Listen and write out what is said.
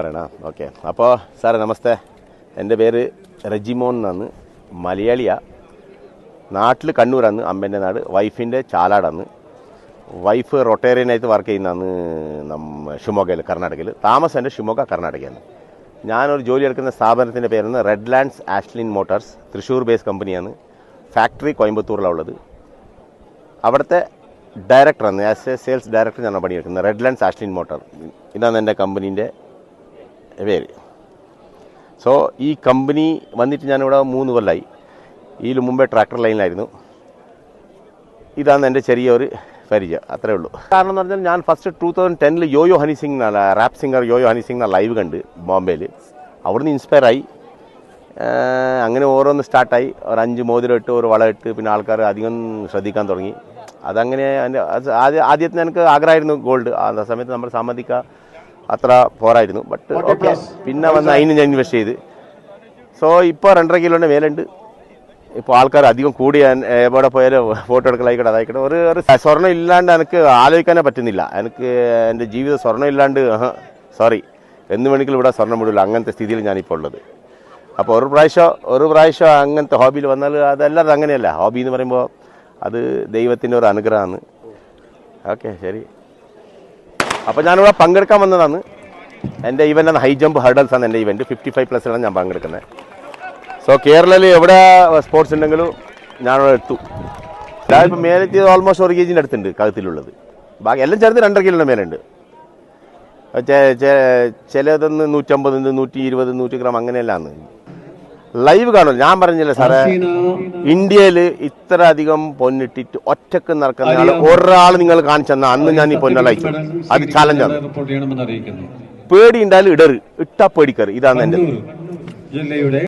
പറയണ? ഓക്കെ അപ്പോൾ സാറേ നമസ്തേ. എന്റെ പേര് റെജിമോൻ എന്നാണ്. മലയാളിയാണ് നാട്ടിൽ കണ്ണൂരാണ് അമ്മേന്റെ നാട്. വൈഫിന്റെ ചാലാടാണ്. വൈഫ് റൊട്ടേറിയനായിട്ട് വർക്ക് ചെയ്യുന്നതാണ് നമ്മ ഷിമോഗയിൽ കർണാടകയിൽ താമസം എന്റെ ഷിമോഗ കർണാടകയാണ്. ഞാനൊരു ജോലി എടുക്കുന്ന സ്ഥാപനത്തിന്റെ പേരാണ് red lands Ashlin motors Thrissur base കമ്പനിയാണ് ഫാക്ടറി കോയമ്പത്തൂരിലാണ് ഉള്ളത് അവിടുത്തെ ഡയറക്ടറാണ് ആസ് എ സെയിൽസ് ഡയറക്ടർ ഞാൻ പണിയെടുക്കുന്നത്. റെഡ് ലാൻഡ്സ് ആഷ്ലിൻ മോട്ടോർ ഇതാണ് എന്റെ കമ്പനീന്റെ പേര് സോ ഈ കമ്പനി വന്നിട്ട് ഞാനിവിടെ മൂന്ന് കൊല്ലമായി ഇതിൽ മുമ്പേ ട്രാക്ടർ ലൈനിലായിരുന്നു ഇതാണ് എന്റെ ചെറിയൊരു പരിചയം. അത്രേ ഉള്ളൂ. കാരണം എന്ന് പറഞ്ഞാൽ ഞാൻ first two thousand ടെന്നിൽ Yo Yo Honey Singh rap singer Yo Yo Honey Singh live കണ്ട് ബോംബെയിൽ അവിടുന്ന് ആഹ് അങ്ങനെ ഓരോന്ന് സ്റ്റാർട്ടായി ഒരു അഞ്ച് മോതിരം ഇട്ട് ഒരു വളം ഇട്ട് പിന്നെ ആൾക്കാർ അധികം ശ്രദ്ധിക്കാൻ തുടങ്ങി. അതങ്ങനെ അതിന്റെ അത് ആദ്യ ആദ്യത്തിന് എനിക്ക് ആഗ്രഹമായിരുന്നു ഗോൾഡ് ആ സമയത്ത് നമ്മൾ സമ്മതിക്ക അത്ര പോരായിരുന്നു. ബട്ട് ഓക്കെ പിന്നെ വന്ന് അതിന് ഞാൻ ഇൻവെസ്റ്റ് ചെയ്ത്. സോ ഇപ്പോൾ രണ്ടര കിലോന്റെ മേലുണ്ട്. ഇപ്പോൾ ആൾക്കാർ അധികം കൂടി എവിടെ പോയാലും ഫോട്ടോ എടുക്കലായിക്കോട്ടെ അതായിക്കോട്ടെ. ഒരു ഒരു സ്വർണം ഇല്ലാണ്ട് എനിക്ക് ആലോചിക്കാനേ പറ്റുന്നില്ല. എനിക്ക് എന്റെ ജീവിതം സ്വർണം ഇല്ലാണ്ട് സോറി എന്ന് വേണമെങ്കിലും ഇവിടെ സ്വർണം വിടില്ല അങ്ങനത്തെ സ്ഥിതിയിൽ ഞാനിപ്പോൾ ഉള്ളത്. അപ്പോൾ ഒരു പ്രാവശ്യം ഒരു പ്രാവശ്യം അങ്ങനത്തെ ഹോബിയിൽ വന്നാൽ അതല്ലാതെ അങ്ങനെയല്ല. ഹോബി എന്ന് പറയുമ്പോൾ അത് ദൈവത്തിന്റെ ഒരു അനുഗ്രഹമാണ്. ഓക്കെ ശരി. അപ്പോൾ ഞാനിവിടെ പങ്കെടുക്കാൻ വന്നതാണ്. എന്റെ ഇവന്റ് ഹൈ ജമ്പ് ഹർഡൽസ് ആണ് എന്റെ ഇവന്റ് ഫിഫ്റ്റി ഫൈവ് പ്ലസ്സിലാണ് ഞാൻ പങ്കെടുക്കുന്നത്. സോ കേരളയിൽ എവിടെ സ്പോർട്സ് ഉണ്ടെങ്കിലും ഞാനിവിടെ എത്തു. ഞാനിപ്പോൾ മേലെത്തിയത് ഓൾമോസ്റ്റ് ഒരു കെ ജിന്റെ അടുത്തുണ്ട് കഴുത്തിലുള്ളത്. ബാക്കി എല്ലാം ചേർത്ത് രണ്ടര കിലോ മേലുണ്ട് ചിലതെന്ന് നൂറ്റമ്പത് നൂറ്റി ഇരുപത് നൂറ്റി ഗ്രാം അങ്ങനെയല്ലാന്ന് ലൈവ് കാണും ഞാൻ പറഞ്ഞില്ല സാറേ ഇന്ത്യയിൽ ഇത്ര അധികം പൊന്നിട്ടിട്ട് ഒറ്റയ്ക്ക് നടക്കുന്ന ആൾ ഒരാൾ നിങ്ങൾ കാണിച്ചെന്ന അന്ന് ഞാൻ ഈ പൊന്നലയച്ചു അത് ചാലഞ്ചാണ് പേടി ഉണ്ടായാലും ഇടറ് ഇട്ടാ പേടിക്കറ് ഇതാണ് എന്റെ ജില്ലയുടെ